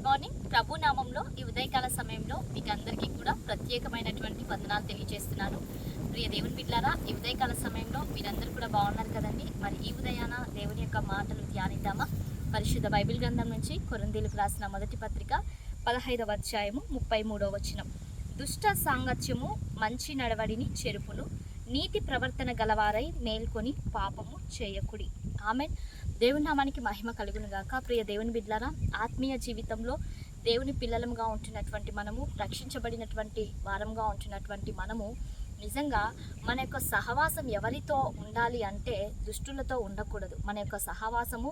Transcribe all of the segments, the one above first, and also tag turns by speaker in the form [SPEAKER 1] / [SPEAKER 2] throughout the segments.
[SPEAKER 1] Good morning. ప్రభు నామంలో ఈ ఉదయకాల సమయంలో మీకు అందరికీ కూడా ప్రత్యేకమైనటువంటి వందనాలు తెలియజేస్తున్నాను. ప్రియ దేవుని బిడ్డారా ఈ ఉదయకాల సమయంలో మీరందరూ కూడా బాగున్నారు కదండి. మరి ఈ ఉదయాన దేవుని యొక్క మాటలు ధ్యానిద్దామా? పరిశుద్ధ బైబిల్ గ్రంథం నుంచి కొరందీలకు రాసిన మొదటి పత్రిక పదహైదవ అధ్యాయము ముప్పై మూడవ వచనం. దుష్ట సాంగత్యము మంచి నడవడిని చెరుపును నీతి ప్రవర్తన గలవారై మేల్కొని పాపము చేయకుడి. ఆమె దేవుని నామానికి మహిమ కలుగును గాక. ప్రియ దేవుని బిడ్లారా ఆత్మీయ జీవితంలో దేవుని పిల్లలముగా ఉంటున్నటువంటి మనము రక్షించబడినటువంటి వారంగా ఉంటున్నటువంటి మనము నిజంగా మన యొక్క సహవాసం ఎవరితో ఉండాలి అంటే దుష్టులతో ఉండకూడదు. మన యొక్క సహవాసము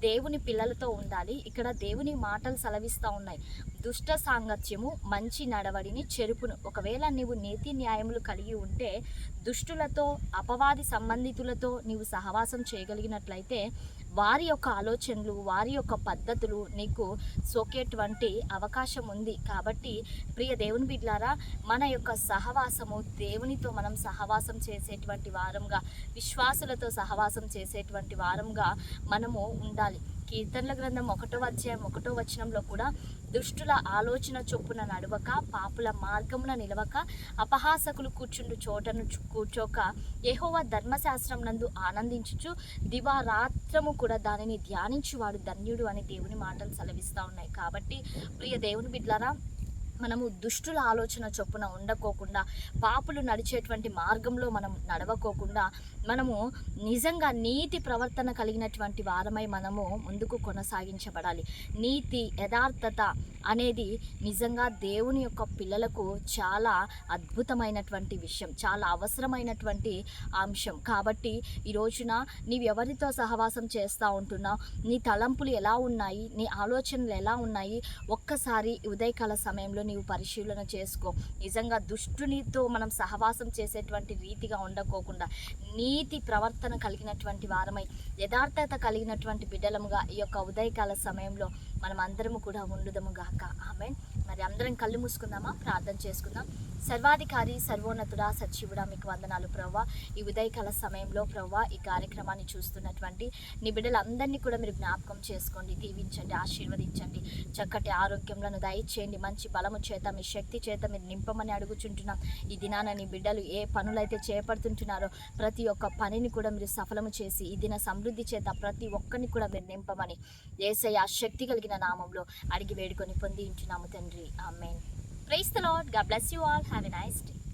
[SPEAKER 1] దేవుని పిల్లలతో ఉండాలి. ఇక్కడ దేవుని మాటలు సెలవిస్తూ ఉన్నాయి. దుష్ట సాంగత్యము మంచి నడవడిని చెరుపును. ఒకవేళ నీవు నీతి న్యాయములు కలిగి ఉంటే దుష్టులతో అపవాది సంబంధితులతో నీవు సహవాసం చేయగలిగినట్లయితే వారి యొక్క ఆలోచనలు వారి యొక్క పద్ధతులు నీకు సోకేటువంటి అవకాశం ఉంది. కాబట్టి ప్రియ దేవుని బిడ్లారా మన యొక్క సహవాసము దేవునితో మనం సహవాసం చేసేటువంటి వారంగా విశ్వాసులతో సహవాసం చేసేటువంటి వారంగా మనము ఉండాలి. కీర్తనల గ్రంథం ఒకటో అధ్యాయం ఒకటో వచనంలో కూడా దుష్టుల ఆలోచన చొప్పున నడవక పాపుల మార్గమున నిలవక అపహాసకులు కూర్చుండు చోటను కూర్చోక యహోవ ధర్మశాస్త్రం నందు ఆనందించుచు దివారాత్రము కూడా దానిని ధ్యానించువాడు ధన్యుడు అని దేవుని మాటలు సెలవిస్తూ ఉన్నాయి. కాబట్టి ప్రియ దేవుని బిడ్లారా మనము దుష్టుల ఆలోచన చొప్పున ఉండకోకుండా పాపులు నడిచేటువంటి మార్గంలో మనం నడవకోకుండా మనము నిజంగా నీతి ప్రవర్తన కలిగినటువంటి వారమై మనము ముందుకు కొనసాగించబడాలి. నీతి యథార్థత అనేది నిజంగా దేవుని యొక్క పిల్లలకు చాలా అద్భుతమైనటువంటి విషయం చాలా అవసరమైనటువంటి అంశం. కాబట్టి ఈ రోజున నీవు ఎవరితో సహవాసం చేస్తూ ఉంటున్నావు? నీ తలంపులు ఎలా ఉన్నాయి? నీ ఆలోచనలు ఎలా ఉన్నాయి? ఒక్కసారి ఉదయకాల సమయంలో నీవు పరిశీలన చేసుకో. నిజంగా దుష్టునితో మనం సహవాసం చేసేటువంటి రీతిగా ఉండకోకుండా నీతి ప్రవర్తన కలిగినటువంటి వారమై యథార్థత కలిగినటువంటి బిడ్డలముగా ఈ యొక్క ఉదయకాల సమయంలో మనం అందరము కూడా ఉండుదము గాక. ఆమె మరి అందరం కళ్ళు మూసుకుందామా? ప్రార్థన చేసుకుందాం. సర్వాధికారి సర్వోన్నతుడా సచివుడా మీకు వందనాలు ప్రవ్వా. ఈ ఉదయకాల సమయంలో ప్రవ్వా ఈ కార్యక్రమాన్ని చూస్తున్నటువంటి నీ బిడ్డలందరినీ కూడా మీరు జ్ఞాపకం చేసుకోండి దీవించండి ఆశీర్వదించండి. చక్కటి ఆరోగ్యంలను దయచేయండి. మంచి బలము చేత మీ శక్తి చేత మీరు నింపమని అడుగుచుంటున్నాం. ఈ దినాన నీ బిడ్డలు ఏ పనులైతే చేపడుతుంటున్నారో ప్రతి ఒక్క పనిని కూడా మీరు సఫలము చేసి ఈ దిన సమృద్ధి చేత ప్రతి ఒక్కరిని కూడా మీరు నింపమని. ఏసై ఆ శక్తి కలిగిన నామంలో అడిగి వేడుకొని పొందించున్నాము తండ్రి. Amen. Praise the లాడ్గా bless you all have a nice day